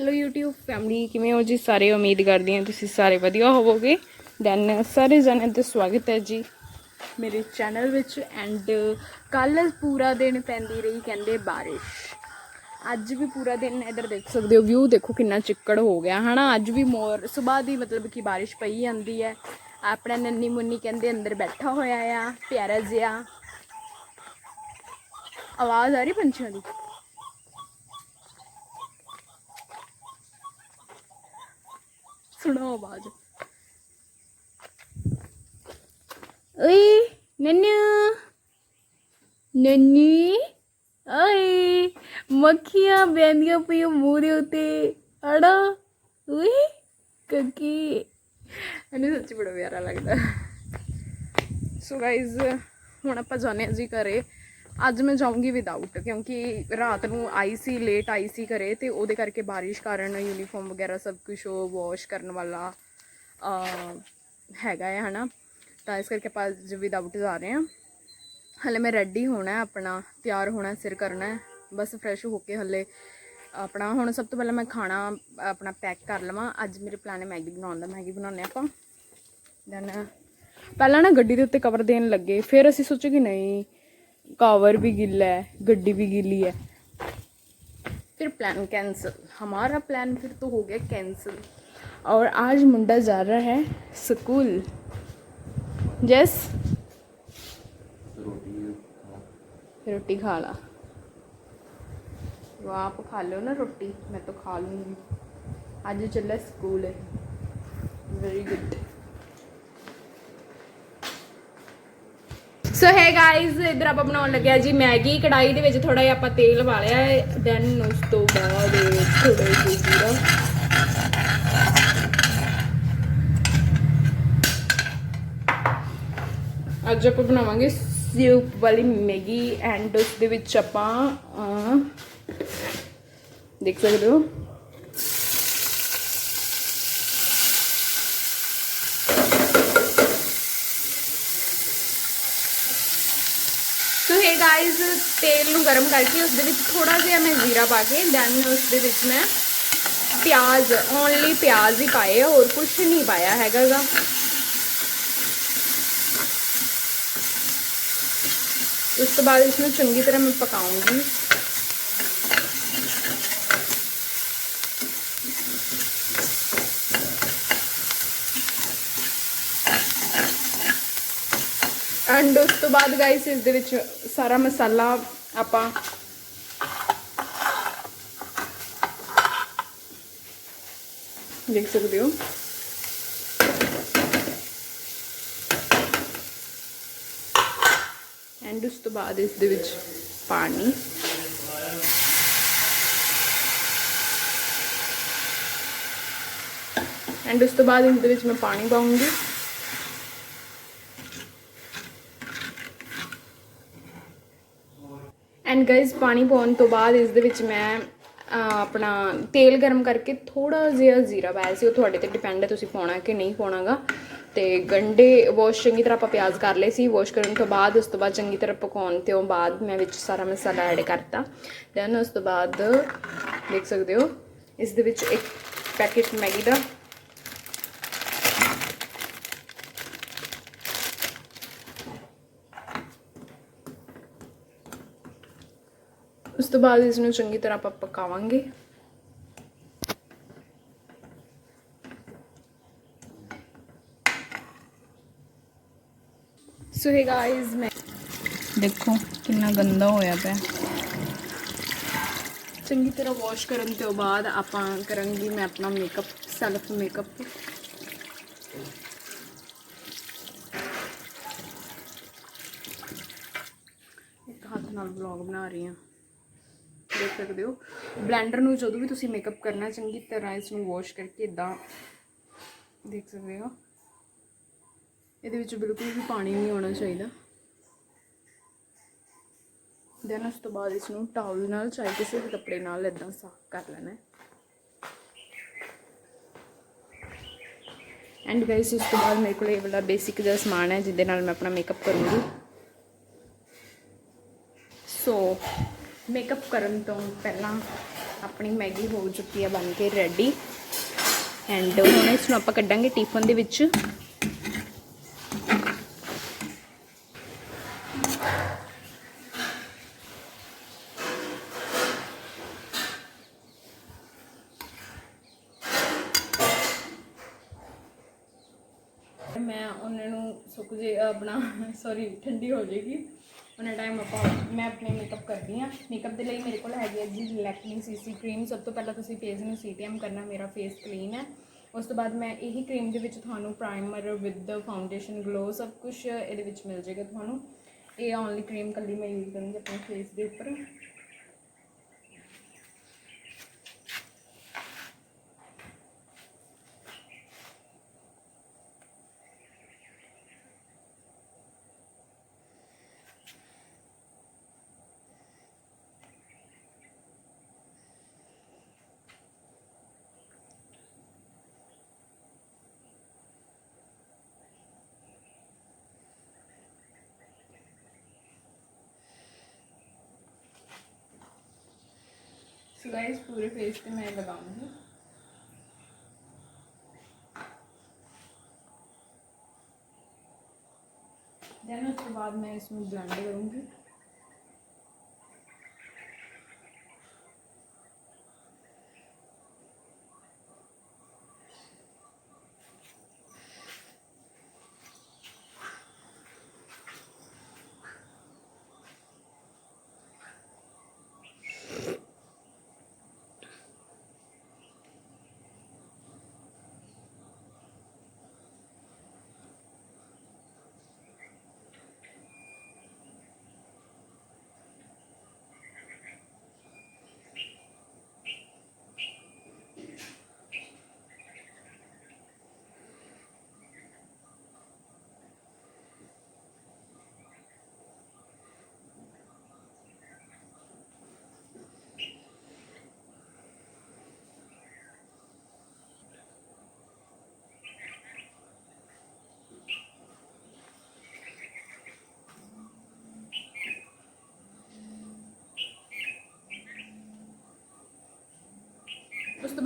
Hello YouTube family ਕਿਵੇਂ ਹੋ ਜੀ? ਸਾਰੇ ਉਮੀਦ ਕਰਦੀ ਹਾਂ ਤੁਸੀਂ ਸਾਰੇ ਵਧੀਆ ਹੋਵੋਗੇ। ਦੈਨ ਸਾਰੇ ਜਣਿਆਂ ਦਾ ਸਵਾਗਤ ਹੈ ਜੀ। ਮੇਰੇ ਚੈਨਲ ਵਿੱਚ ਐਂਡ ਕੱਲ ਪੂਰਾ ਦਿਨ ਪੈਂਦੀ ਰਹੀ ਕਹਿੰਦੇ ਬਾਰਿਸ਼। ਅੱਜ ਵੀ ਪੂਰਾ ਦਿਨ ਇਧਰ ਦੇਖ ਸਕਦੇ ਹੋ ਵਿਊ ਦੇਖੋ ਕਿੰਨਾ ਚਿੱਕੜ ਹੋ ਗਿਆ, ਹਨਾ? ਅੱਜ ਵੀ ਮੋਰ, ਸਵੇਰ ਦੀ ਮਤਲਬ ਕਿ ਬਾਰਿਸ਼ ਪਈ ਜਾਂਦੀ ਹੈ। ਆਪਣਾ ਨੰਨੀ ਮੁੰਨੀ ਕਹਿੰਦੇ ਅੰਦਰ ਬੈਠਾ ਹੋਇਆ ਆ, ਪਿਆਰਾ ਜਿਹਾ। ਆਵਾਜ਼ ਆ ਰਹੀ ਪੰਛੀਆਂ ਦੀ? ਸੁਣੋ ਆਵਾਜ਼। ਓਏ ਨੰਨੂ ਨੰਨੀ ਓਏ ਮੱਖੀਆਂ ਬੈੰਦੀਆਂ ਪਈਆਂ ਮੂੰਹ ਦੇ ਉੱਤੇ। ਅੜਾ ਓਏ ਕੱਕੀ। ਇਹਨੂੰ ਸੱਚੀ ਬੜਾ ਪਿਆਰਾ ਲੱਗਦਾ। ਸੋ ਗਾਇਜ਼ ਹੁਣ ਆਪਾਂ ਜਾਣੇ ਜੀ ਘਰੇ। ਅੱਜ ਮੈਂ ਜਾਊਂਗੀ ਵਿਦਆਊਟ ਕਿਉਂਕਿ ਰਾਤ ਨੂੰ ਆਈ ਸੀ ਲੇਟ ਆਈ ਸੀ ਘਰੇ ਤੇ ਉਹਦੇ ਕਰਕੇ ਬਾਰਿਸ਼ ਕਾਰਨ ਯੂਨੀਫਾਰਮ ਵਗੈਰਾ ਸਭ ਕੁਝ ਉਹ ਵਾਸ਼ ਕਰਨ ਵਾਲਾ ਅਹ, ਹੈਗਾ ਹੈ ਹਨਾ? ਤਾਂ ਇਸ ਕਰਕੇ ਆਪਾਂ ਅੱਜ ਵਿਦਆਊਟ ਜਾ ਰਹੇ ਹਾਂ। ਹਲੇ ਮੈਂ ਰੈਡੀ ਹੋਣਾ ਆਪਣਾ ਤਿਆਰ ਹੋਣਾ ਸਿਰ ਕਰਨਾ ਬਸ ਫਰੈਸ਼ ਹੋ ਕੇ ਹਲੇ ਆਪਣਾ ਹੁਣ ਸਭ ਤੋਂ ਪਹਿਲਾਂ ਮੈਂ ਖਾਣਾ ਆਪਣਾ ਪੈਕ ਕਰ ਲਵਾਂ। ਅੱਜ ਮੇਰੇ ਪਲਾਨ ਹੈ ਮੈਗੀ ਬਣਾਉਣ ਦਾ ਮੈਗੀ ਬਣਾਉਂਦੇ ਆਪਾਂ। ਦੈਨ ਪਹਿਲਾਂ ਨਾ ਗੱਡੀ ਦੇ ਉੱਤੇ ਕਵਰ ਦੇਣ ਲੱਗੇ। ਫਿਰ ਅਸੀਂ ਸੋਚੇ ਕਿ ਨਹੀਂ कवर भी गिल्ला है गड्डी भी गीली है। फिर प्लान कैंसिल हमारा प्लान फिर तो हो गया कैंसिल और आज मुंडा जा रहा है स्कूल। जस? रोटी खा ला। वो आप खा लो ना रोटी मैं तो खा लूँगी। आज चला स्कूल है। वेरी गुड ਸੋ ਹੈ ਗਾਇਜ਼ ਇਧਰ ਆਪਾਂ ਬਣਾਉਣ ਲੱਗਿਆ ਜੀ ਮੈਗੀ। ਕੜਾਈ ਦੇ ਵਿੱਚ ਥੋੜਾ ਜਿਹਾ ਆਪਾਂ ਤੇਲ ਪਾ ਲਿਆ ਹੈ। ਦੈਨ ਉਸ ਤੋਂ ਬਾਅਦ ਥੋੜਾ ਜਿਹਾ ਜੀਰਾ। ਅੱਜ ਆਪਾਂ ਬਣਾਵਾਂਗੇ ਸੂਪ ਵਾਲੀ ਮੈਗੀ ਐਂਡ ਉਸ ਦੇ ਵਿੱਚ ਆਪਾਂ ਦੇਖ ਸਕਦੇ ਹੋ। ਸੋ ਹੈ ਗਾਇਜ਼ ਤੇਲ ਨੂੰ ਗਰਮ ਕਰਕੇ ਉਸ ਦੇ ਵਿੱਚ ਥੋੜਾ ਜਿਹਾ ਮੈਂ ਜ਼ੀਰਾ ਪਾ ਕੇ ਦੈਨ ਉਸ ਦੇ ਵਿੱਚ ਮੈਂ ਪਿਆਜ਼ ਓਨਲੀ ਪਿਆਜ਼ ਹੀ ਪਾਏ ਆ ਹੋਰ ਕੁਝ ਨਹੀਂ ਪਾਇਆ ਹੈਗਾ ਗਾ ਉਸ ਤੋਂ ਬਾਅਦ ਇਸ ਨੂੰ ਚੰਗੀ ਤਰ੍ਹਾਂ ਮੈਂ ਪਕਾਉਂਗੀ ਐਂਡ ਉਸ ਤੋਂ ਬਾਅਦ ਗਾਇਸ ਇਸ ਦੇ ਵਿੱਚ ਸਾਰਾ ਮਸਾਲਾ ਆਪਾਂ ਦੇਖ ਸਕਦੇ ਹੋ। ਐਂਡ ਉਸ ਤੋਂ ਬਾਅਦ ਇਸ ਦੇ ਵਿੱਚ ਪਾਣੀ। ਐਂਡ ਉਸ ਤੋਂ ਬਾਅਦ ਇਸ ਦੇ ਵਿੱਚ ਮੈਂ ਪਾਣੀ ਪਾਉਂਗੀ। ਐਂਡ ਗਾਇਜ਼ ਪਾਣੀ ਪਾਉਣ ਤੋਂ ਬਾਅਦ ਇਸ ਦੇ ਵਿੱਚ ਮੈਂ ਆਪਣਾ ਤੇਲ ਗਰਮ ਕਰਕੇ ਥੋੜਾ ਜਿਹਾ ਜ਼ੀਰਾ ਪਾਇਆ ਸੀ। ਉਹ ਤੁਹਾਡੇ ਤੇ ਡਿਪੈਂਡ ਹੈ ਤੁਸੀਂ ਪਾਉਣਾ ਕਿ ਨਹੀਂ ਪਾਉਣਾਗਾ। ਤੇ ਗੰਡੇ ਵਾਸ਼ ਚੰਗੀ ਤਰ੍ਹਾਂ ਆਪਾਂ ਪਿਆਜ਼ ਕਰ ਲਏ ਸੀ। ਵਾਸ਼ ਕਰਨ ਤੋਂ ਬਾਅਦ ਉਸ ਤੋਂ ਬਾਅਦ ਚੰਗੀ ਤਰ੍ਹਾਂ ਪਕਾਉਣ ਤੋਂ ਬਾਅਦ ਮੈਂ ਵਿੱਚ ਸਾਰਾ ਮਸਾਲਾ ਐਡ ਕਰਤਾ। ਦੈਨ ਉਸ ਤੋਂ ਬਾਅਦ ਦੇਖ ਸਕਦੇ ਹੋ, ਇਸ ਦੇ ਵਿੱਚ ਇੱਕ ਪੈਕੇਟ ਮੈਗੀ ਦਾ ਤੋਂ ਬਾਅਦ ਇਸ ਨੂੰ ਚੰਗੀ ਤਰ੍ਹਾਂ ਆਪਾਂ ਪਕਾਵਾਂਗੇ ਸੋ ਹੈ ਗਾਇਜ਼ ਮੈਂ ਦੇਖੋ ਕਿੰਨਾ ਗੰਦਾ ਹੋਇਆ ਪਿਆ ਚੰਗੀ ਤਰ੍ਹਾਂ ਵਾਸ਼ ਕਰਨ ਤੋਂ ਬਾਅਦ ਆਪਾਂ ਕਰਾਂਗੀ ਮੈਂ ਆਪਣਾ ਮੇਕਅਪ ਸੈਲਫ ਮੇਕਅਪ ਇੱਕ ਹੱਥ ਨਾਲ ਵਲੌਗ ਬਣਾ ਰਹੀ ਹਾਂ ਦੇਖ ਸਕਦੇ ਹੋ। ਬਲੈਂਡਰ ਨੂੰ ਜਦੋਂ ਵੀ ਤੁਸੀਂ ਮੇਕਅਪ ਕਰਨਾ ਚੰਗੀ ਤਰ੍ਹਾਂ ਇਸ ਨੂੰ ਵਾਸ਼ ਕਰਕੇ ਇਦਾਂ ਦੇਖ ਸਕਦੇ ਹੋ। ਇਹਦੇ ਵਿੱਚ ਬਿਲਕੁਲ ਵੀ ਪਾਣੀ ਨਹੀਂ ਹੋਣਾ ਚਾਹੀਦਾ। ਦੈਨ ਉਸ ਤੋਂ ਬਾਅਦ ਇਸ ਨੂੰ ਟਾਵਲ ਨਾਲ ਚਾਹੇ ਕਿਸੇ ਵੀ ਕੱਪੜੇ ਨਾਲ ਇਦਾਂ ਸਾਫ਼ ਕਰ ਲੈਣਾ ਹੈ। ਐਂਡ ਗਾਇਸ ਇਸ ਤੋਂ ਬਾਅਦ ਮੇਰੇ ਕੋਲ ਇਹ ਵਾਲਾ ਬੇਸਿਕ ਜਿਹਾ ਸਮਾਨ ਹੈ, ਜਿਹਦੇ ਨਾਲ ਮੈਂ ਆਪਣਾ ਮੇਕਅਪ ਕਰੂੰਗੀ। ਸੋ ਮੇਕਅਪ ਕਰਨ ਤੋਂ ਪਹਿਲਾਂ ਆਪਣੀ ਮੈਗੀ ਹੋ ਚੁੱਕੀ ਹੈ ਬਣ ਕੇ ਰੈਡੀ ਐਂਡ ਹੁਣ ਇਸ ਨੂੰ ਆਪਾਂ ਕੱਢਾਂਗੇ ਟਿਫਨ ਦੇ ਵਿੱਚ। ਮੈਂ ਉਹਨਾਂ ਨੂੰ ਸੁੱਕ ਜੇ ਆਪਣਾ ਸੌਰੀ ਠੰਡੀ ਹੋ ਜਾਏਗੀ। ਉਹਨਾਂ ਟਾਈਮ ਆਪਾਂ ਮੈਂ ਆਪਣੇ ਮੇਕਅਪ ਕਰਦੀ ਆ ਮੇਕਅਪ ਦੇ ਲਈ ਮੇਰੇ ਕੋਲ ਹੈਗੀ ਹੈ ਜੀ ਲੈਕਮੀ ਸੀਸੀ ਕਰੀਮ ਸਭ ਤੋਂ ਪਹਿਲਾਂ ਤੁਸੀਂ ਫੇਸ ਨੂੰ ਸੀਟੀਐਮ ਕਰਨਾ, ਮੇਰਾ ਫੇਸ ਕਲੀਨ ਹੈ। ਉਸ ਤੋਂ ਬਾਅਦ ਮੈਂ ਇਹੀ ਕਰੀਮ ਦੇ ਵਿੱਚ ਤੁਹਾਨੂੰ ਪ੍ਰਾਈਮਰ ਵਿਦ ਫਾਊਂਡੇਸ਼ਨ ਗਲੋ ਸਭ ਕੁਝ ਇਹਦੇ ਵਿੱਚ ਮਿਲ ਜਾਏਗਾ ਤੁਹਾਨੂੰ। ਇਹ ਓਨਲੀ ਕਰੀਮ ਕੱਲੀ ਮੈਂ ਯੂਜ਼ ਕਰੂੰਗੀ ਆਪਣੇ ਫੇਸ ਦੇ ਉੱਪਰ। ਸੋ ਗਾਇਸ ਪੂਰੇ ਫੇਸ ਤੇ ਮੈਂ ਲਗਾਉਂਗੀ। ਦੈਨ ਉਸ ਤੋਂ ਬਾਅਦ ਮੈਂ ਇਸ ਨੂੰ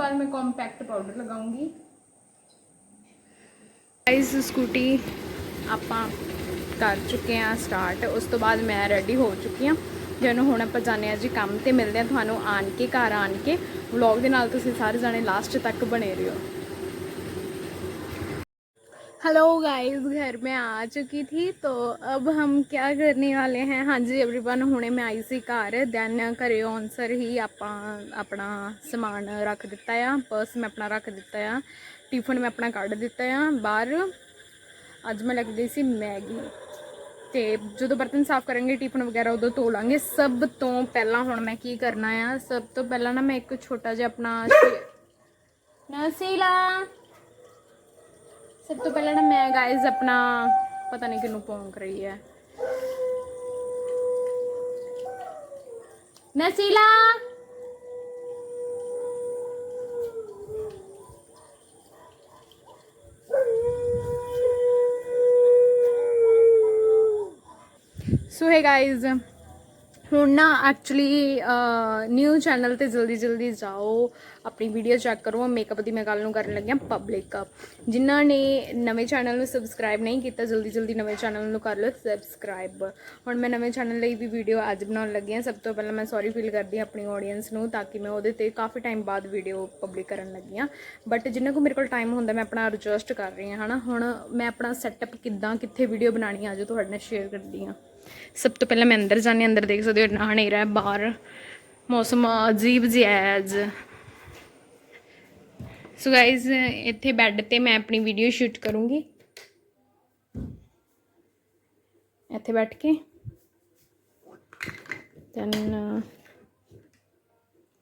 ਬਲੈਂਡ ਕਰੂੰਗੀ ਉਸ ਤੋਂ ਬਾਅਦ ਮੈਂ ਸਕੂਟੀ ਆਪਾਂ ਕਰ ਚੁੱਕੇ ਆ ਸਟਾਰਟ ਉਸ ਤੋਂ ਬਾਅਦ ਮੈਂ ਰੈਡੀ ਹੋ ਚੁੱਕੀ ਆ ਜਿਹਨੂੰ ਹੁਣ ਆਪਾਂ ਜਾਣੇ ਆ ਜੀ ਕੰਮ ਤੇ ਮਿਲਦੇ ਆ ਤੁਹਾਨੂੰ ਆਣ ਕੇ ਘਰ ਆਣ ਕੇ ਵਲੌਗ ਦੇ ਨਾਲ ਤੁਸੀਂ ਸਾਰੇ ਜਾਣੇ ਲਾਸਟ ਤੱਕ ਬਣੇ ਰਹੋ हेलो गाइस घर में आ चुकी थी तो अब हम क्या करने वाले हैं हाँ जी एवरीवन ਹੁਣੇ ਮੈਂ ਆਈ ਸੀ ਘਰ ਦੈਨ ਘਰੇ ਆਨਸਰ ਹੀ ਆਪਾਂ ਆਪਣਾ ਸਮਾਨ ਰੱਖ ਦਿੱਤਾ ਆ ਪਰਸ ਮੈਂ ਆਪਣਾ ਰੱਖ ਦਿੱਤਾ ਆ ਟਿਫਨ ਮੈਂ ਆਪਣਾ ਕੱਢ ਦਿੱਤਾ ਆ ਬਾਹਰ ਅੱਜ ਮੈਂ ਲੈ ਕੇ ਗਈ ਸੀ ਮੈਗੀ ਤੇ ਜਦੋਂ ਬਰਤਨ ਸਾਫ਼ ਕਰਾਂਗੇ ਟਿਫਨ ਵਗੈਰਾ ਉਦੋਂ ਧੋ ਲਾਂਗੇ ਸਭ ਤੋਂ ਪਹਿਲਾਂ ਹੁਣ ਮੈਂ ਕੀ ਕਰਨਾ ਆ ਸਭ ਤੋਂ ਪਹਿਲਾਂ ਨਾ ਮੈਂ ਇੱਕ ਛੋਟਾ ਜਿਹਾ ਆਪਣਾ ਨਸੀਲਾ ਸਭ ਤੋਂ ਪਹਿਲਾਂ ਨਾ ਮੈਂ ਗਾਇਜ਼ ਆਪਣਾ ਪਤਾ ਨਹੀਂ ਕਿਨੂੰ ਭੌਂਕ ਰਹੀ ਹੈ ਨਸੀਲਾ ਸੋ ਹੈ ਗਾਇਜ਼ ਹੁਣ ਨਾ ਐਕਚੁਅਲੀ ਨਿਊ ਚੈਨਲ ਤੇ ਜਲਦੀ ਜਲਦੀ ਜਾਓ, ਆਪਣੀ ਵੀਡੀਓ ਚੈੱਕ ਕਰੋ ਮੇਕਅਪ ਦੀ ਮੈਂ ਗੱਲ ਨੂੰ ਕਰਨ ਲੱਗਿਆ ਪਬਲਿਕ ਜਿਨ੍ਹਾਂ ਨੇ ਨਵੇਂ ਚੈਨਲ ਨੂੰ ਸਬਸਕ੍ਰਾਈਬ ਨਹੀਂ ਕੀਤਾ, ਜਲਦੀ ਜਲਦੀ ਨਵੇਂ ਚੈਨਲ ਨੂੰ ਕਰ ਲਓ ਸਬਸਕ੍ਰਾਈਬ ਹੁਣ ਮੈਂ ਨਵੇਂ ਚੈਨਲ ਲਈ ਵੀ ਵੀਡੀਓ ਅੱਜ ਬਣਾਉਣ ਲੱਗੀ ਹਾਂ। ਸਭ ਤੋਂ ਪਹਿਲਾਂ ਮੈਂ ਸੌਰੀ ਫੀਲ ਕਰਦੀ ਹਾਂ ਆਪਣੀ ਆਡੀਅנס ਨੂੰ, ਤਾਂ ਕਿ ਮੈਂ ਉਹਦੇ ਤੇ ਕਾਫੀ ਟਾਈਮ ਬਾਅਦ ਵੀਡੀਓ ਪਬਲਿਕ ਕਰਨ ਲੱਗੀ ਹਾਂ। ਬਟ ਜਿੰਨਾ ਕੋ ਮੇਰੇ ਕੋਲ ਟਾਈਮ ਹੁੰਦਾ, ਮੈਂ ਆਪਣਾ ਐਡਜਸਟ ਕਰ ਰਹੀ ਹਾਂ, ਹਨਾ? ਹੁਣ ਮੈਂ ਆਪਣਾ ਸੈਟਅਪ ਕਿੱਦਾਂ, ਕਿੱਥੇ ਵੀਡੀਓ ਬਣਾਣੀ ਆ ਜੋ ਤੁਹਾਡੇ ਨਾਲ ਸ਼ੇਅਰ ਕਰਦੀ ਹਾਂ। ਸਭ ਤੋਂ ਪਹਿਲਾਂ ਮੈਂ ਅੰਦਰ ਜਾਣੀ ਅੰਦਰ ਦੇਖ ਸਕਦੇ ਹੋ ਇੰਨਾ ਹਨੇਰਾ ਹੈ, ਬਾਹਰ ਮੌਸਮ ਅਜੀਬ ਜਿਹਾ ਹੈ ਅੱਜ। ਸੋ ਗਾਇਜ਼ ਇੱਥੇ ਬੈੱਡ ਤੇ ਮੈਂ ਆਪਣੀ ਵੀਡੀਓ ਸ਼ੂਟ ਕਰੂੰਗੀ। ਇੱਥੇ ਬੈਠ ਕੇ। ਦੈਨ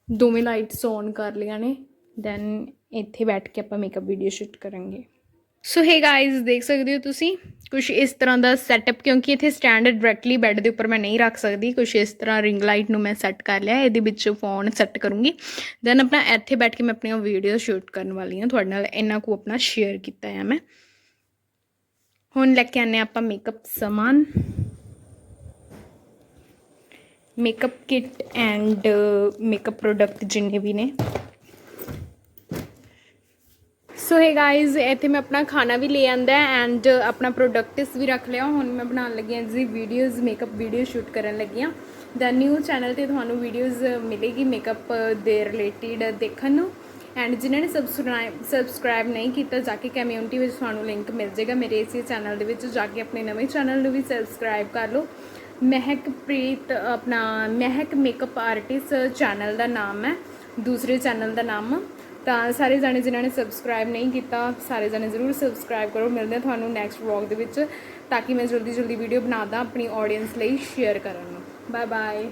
ਦੋਵੇਂ ਲਾਈਟਸ ਔਨ ਕਰ ਲਿਆ ਨੇ। ਦੈਨ ਇੱਥੇ ਬੈਠ ਕੇ ਆਪਾਂ ਮੇਕਅਪ ਵੀਡੀਓ ਸ਼ੂਟ ਕਰਾਂਗੇ। ਸੋ ਹੇ ਗਾਇਜ਼ ਦੇਖ ਸਕਦੇ ਹੋ ਤੁਸੀਂ ਕੁਝ ਇਸ ਤਰ੍ਹਾਂ ਦਾ ਸੈਟਅਪ ਕਿਉਂਕਿ ਇੱਥੇ ਸਟੈਂਡ ਡਾਇਰੈਕਟਲੀ ਬੈੱਡ ਦੇ ਉੱਪਰ ਮੈਂ ਨਹੀਂ ਰੱਖ ਸਕਦੀ। ਕੁਝ ਇਸ ਤਰ੍ਹਾਂ ਰਿੰਗ ਲਾਈਟ ਨੂੰ ਮੈਂ ਸੈੱਟ ਕਰ ਲਿਆ, ਇਹਦੇ ਵਿੱਚ ਫੋਨ ਸੈੱਟ ਕਰੂੰਗੀ। ਦੈਨ ਆਪਣਾ ਇੱਥੇ ਬੈਠ ਕੇ ਮੈਂ ਆਪਣੀਆਂ ਵੀਡੀਓ ਸ਼ੂਟ ਕਰਨ ਵਾਲੀ ਹਾਂ। ਤੁਹਾਡੇ ਨਾਲ ਇੰਨਾ ਕੁ ਆਪਣਾ ਸ਼ੇਅਰ ਕੀਤਾ ਹੈ ਮੈਂ। ਹੁਣ ਲੈ ਕੇ ਆਨੇ ਆਪਾਂ ਮੇਕਅਪ ਸਮਾਨ। Makeup kit and makeup product ਜਿੰਨੇ ਵੀ ਨੇ। ਸੋ ਹੈ ਗਾਇਜ਼ ਇੱਥੇ ਮੈਂ ਆਪਣਾ ਖਾਣਾ ਵੀ ਲੈ ਆਂਦਾ ਐਂਡ ਆਪਣਾ ਪ੍ਰੋਡਕਟਸ ਵੀ ਰੱਖ ਲਿਆ। ਹੁਣ ਮੈਂ ਬਣਾਉਣ ਲੱਗੀ ਹਾਂ ਜੀ ਵੀਡੀਓਜ਼ ਮੇਕਅਪ ਵੀਡੀਓ ਸ਼ੂਟ ਕਰਨ ਲੱਗੀ ਹਾਂ ਦਾ ਨਿਊ ਚੈਨਲ ਤੇ ਤੁਹਾਨੂੰ ਵੀਡੀਓਜ਼ ਮਿਲੇਗੀ ਮੇਕਅਪ ਦੇ ਰਿਲੇਟਡ ਦੇਖਣ ਨੂੰ। ਐਂਡ ਜਿਨ੍ਹਾਂ ਨੇ ਸਬਸਕ੍ਰਾਈਬ ਸਬਸਕ੍ਰਾਈਬ ਨਹੀਂ ਕੀਤਾ, ਜਾ ਕੇ ਕਮਿਊਨਿਟੀ ਵਿੱਚ ਤੁਹਾਨੂੰ ਲਿੰਕ ਮਿਲ ਜਾਏਗਾ ਮੇਰੇ ਇਸੇ ਚੈਨਲ ਦੇ ਵਿੱਚ। ਜਾ ਕੇ ਆਪਣੇ ਨਵੇਂ ਚੈਨਲ ਨੂੰ ਵੀ ਸਬਸਕ੍ਰਾਈਬ ਕਰ ਲਓ। ਮਹਿਕ ਪ੍ਰੀਤ, ਆਪਣਾ ਮਹਿਕ ਮੇਕਅਪ ਆਰਟਿਸਟ ਚੈਨਲ ਦਾ ਨਾਮ ਹੈ। ਦੂਸਰੇ ਚੈਨਲ ਦਾ ਨਾਮ। ਤਾਂ ਸਾਰੇ ਜਾਣੇ ਜਿਨ੍ਹਾਂ ਨੇ ਸਬਸਕ੍ਰਾਈਬ ਨਹੀਂ ਕੀਤਾ, ਸਾਰੇ ਜਾਣੇ ਜ਼ਰੂਰ ਸਬਸਕ੍ਰਾਈਬ ਕਰੋ। ਮਿਲਦੇ ਹਾਂ ਤੁਹਾਨੂੰ ਨੈਕਸਟ ਵਲੌਗ ਦੇ ਵਿੱਚ, ਤਾਂ ਕਿ ਮੈਂ ਜਲਦੀ ਜਲਦੀ ਵੀਡੀਓ ਬਣਾਦਾ ਆਪਣੀ ਆਡੀਅנס ਲਈ ਸ਼ੇਅਰ ਕਰਨ ਨੂੰ। Bye bye